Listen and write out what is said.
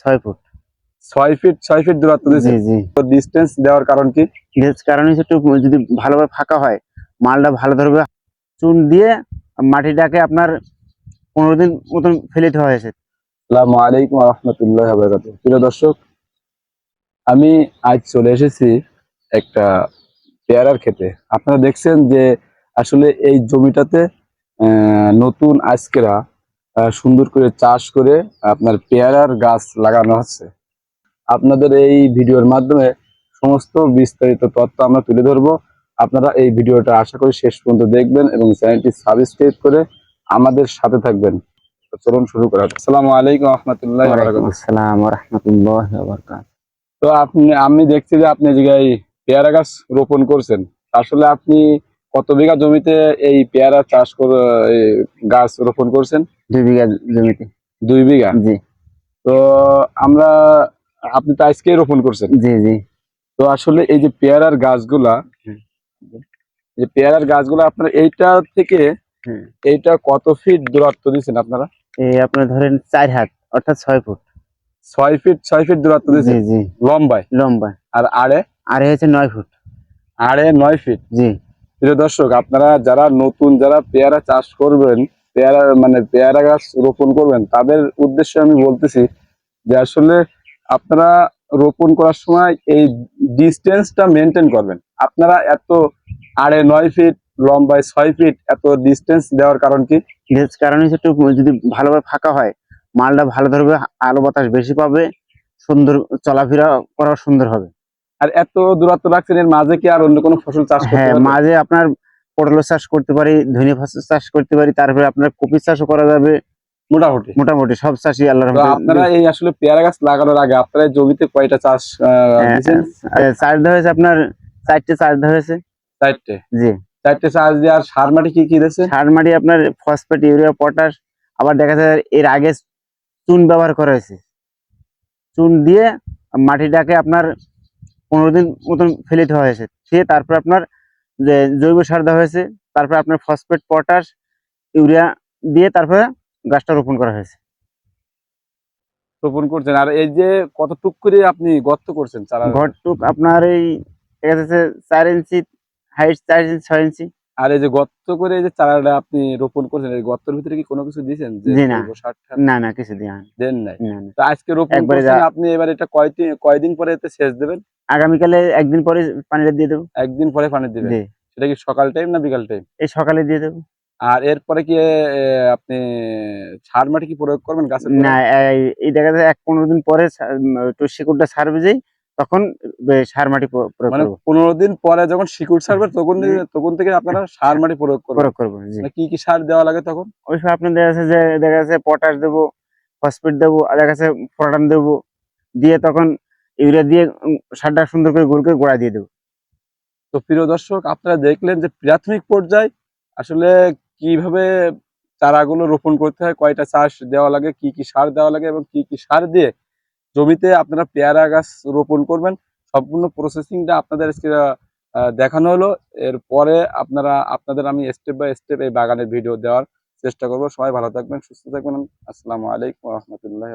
ছয় ফুট। ছয় ফিট ছয় ফিট দূরত্ব জি জি। ডিস্টেন্স দেওয়ার কারণ কি? কারণ হচ্ছে একটু যদি ভালোভাবে ফাঁকা হয় মালটা ভালো ধরবে। চুন দিয়ে মাটিটাকে আপনার পনেরো দিন মতন ফেলে দেওয়া হয়েছে। আসসালামু আলাইকুম রহমতুল্লাহ প্রিয় দর্শক আমি আজ চলে এসেছি একটা পেয়ারার খেতে আপনারা দেখছেন যে আসলে এই জমিটাতে আহ, নতুন আজকেরা সুন্দর করে চাষ করে আপনার পেয়ারার গাছ লাগানো হচ্ছে আপনাদের এই ভিডিওর মাধ্যমে সমস্ত বিস্তারিত তথ্য আমরা তুলে ধরবো। আপনারা এই ভিডিওটা আশা করি শেষ পর্যন্ত দেখবেন এবং চ্যানেলটি সাবস্ক্রাইব করে আমাদের সাথে থাকবেন। চলুন শুরু করা। আসসালামু আলাইকুম রহমতুল্লাহ আসসালাম রহমতুল্লাহ তো আপনি আমি দেখছি যে আপনি জায়গায় পেয়ারা গাছ রোপণ করছেন। আসলে আপনি কত বিঘা জমিতে এই পেয়ারা চাষ করে গাছ রোপণ করছেন? দুই বিঘা জমিতে। দুই বিঘা? জি। তো আমরা আপনি তো আজকেই রোপণ করছেন। জি জি। তো আসলে এই যে পেয়ারার গাছগুলা যে পেয়ারার গাছগুলা আপনার এইটা থেকে এইটা কত ফিট দূরত্ব দিচ্ছেন আপনারা? এই আপনার ধরেন চার হাত অর্থাৎ ছয় ফুট। ছয় ফিট ছয় ফিট দূরত্ব দিচ্ছেন জি। লম্বায়? লম্বা আর আড়ে? এই হচ্ছে নয় ফুট। আড়ে নয় ফিট? জি। প্রিয় দর্শক আপনারা যারা নতুন যারা পেয়ারা চাষ করবেন পেয়ারা মানে পেয়ারা গাছ রোপণ করবেন তাদের উদ্দেশ্যে আমি বলতেছি যে আসলে আপনারা রোপণ করার সময় এই ডিস্টেন্সটা মেনটেন করবেন। আপনারা এত আড়ে নয় ফিট লম্বায় ছয় ফিট এত ডিস্টেন্স দেওয়ার কারণ কি? কারণ হচ্ছে একটু যদি ভালোভাবে ফাঁকা হয় মালটা ভালো ধরবে আলো বাতাস বেশি পাবে সুন্দর চলাফেরা করা সুন্দর হবে। আর এত দূরত্ব রাখছেন এর মাঝে কি আর অন্য কোনো ফসল চাষ করতে হ্যাঁ? মাঝে আপনার পটল চাষ করতে পারি ধনে ফসল চাষ করতে পারি তারপরে আপনার কপি চাষও করা যাবে। মোটামুটি। মোটামুটি সব চাষই আল্লাহর আপনারা এই আসলে পেয়ারা গাছ লাগানোর আগে আপনারা জমিতে কয়টা চাষ হ্যাঁ, আহ, চাষ দেওয়া হয়েছে আপনার চারটে চাষ দেওয়া হয়েছে। চারটে? জি। চারটে চাষ দিয়ে আর সার মাটি কি কি দিয়েছেন? সার মাটি আপনার ফসফেট ইউরিয়া পটাশ আবার দেখা যায় এর আগে চুন ব্যবহার করা হয়েছে। চুন দিয়ে মাটিটাকে আপনার পনেরো দিন মতন ফেলে দেওয়া হয়েছে। সে তারপর আপনার যে জৈব সার দেওয়া হয়েছে তারপরে আপনার ফসফেট পটাশ ইউরিয়া দিয়ে তারপরে গাছটা রোপণ করা হয়েছে। রোপণ করছেন। আর এই যে কতটুক করে আপনি গর্ত করছেন চারা? ঘরটুক আপনার এই দেখা যাচ্ছে চার ইঞ্চি হাইট চার ইঞ্চি ছয় ইঞ্চি। আর এই যে গর্ত করে এই যে চারাটা আপনি রোপণ করছেন এই গর্তের ভিতরে কি কোনো কিছু দিয়েছেন না। না কিছু দেন নাই। তো আজকে রোপণ করছেন আপনি এবার এটা কয়দিন কয়দিন পরে এতে সেচ দেবেন? আগামীকালে একদিন পরে পানিটা দিয়ে দেবো। একদিন পরে পানি দিবেন? সেটা কি সকাল টাইম না বিকাল টাইম? এই সকালে দিয়ে দেবো। আর এরপরে কি আপনি সার মাটি কি প্রয়োগ করবেন গাছের না এই- দেখা যায় এক পনেরো দিন পরে সা- উম, একটু শিকড়টা ছাড়বে যেই তখন সার মাটি মানে পনেরো দিন পরে যখন শিকড় ছাড়বে তখন তখন থেকে আপনারা সার মাটি প্রয়োগ প্রয়োগ করব জি। মানে কি কি সার দেওয়া লাগে তখন? ওই সময় আপনার দেখা যাচ্ছে যে দেখা যাচ্ছে পটাশ দেবো ফসফেট দেবো আর দেখা যাচ্ছে ফোটান দেবো দিয়ে তখন ইউরিয়া দিয়ে সারটা সুন্দর করে গোল করে গোড়া দিয়ে দেবো। তো প্রিয় দর্শক আপনারা দেখলেন যে প্রাথমিক পর্যায়ে আসলে কীভাবে চারাগুলো রোপণ করতে হয় কয়টা চাষ দেওয়া লাগে কি কি সার দেওয়া লাগে এবং কি কি সার দিয়ে জমিতে আপনারা পেয়ারা গাছ রোপণ করবেন। সম্পূর্ণ প্রসেসিংটা আপনাদের আজকে দেখানো হলো। এরপরে আপনারা, আপনাদের আমি স্টেপ বাই স্টেপ এই বাগানের ভিডিও দেওয়ার চেষ্টা করব। সবাই ভালো থাকবেন, সুস্থ থাকবেন। আসসালামু আলাইকুম রহমতুল্লাহ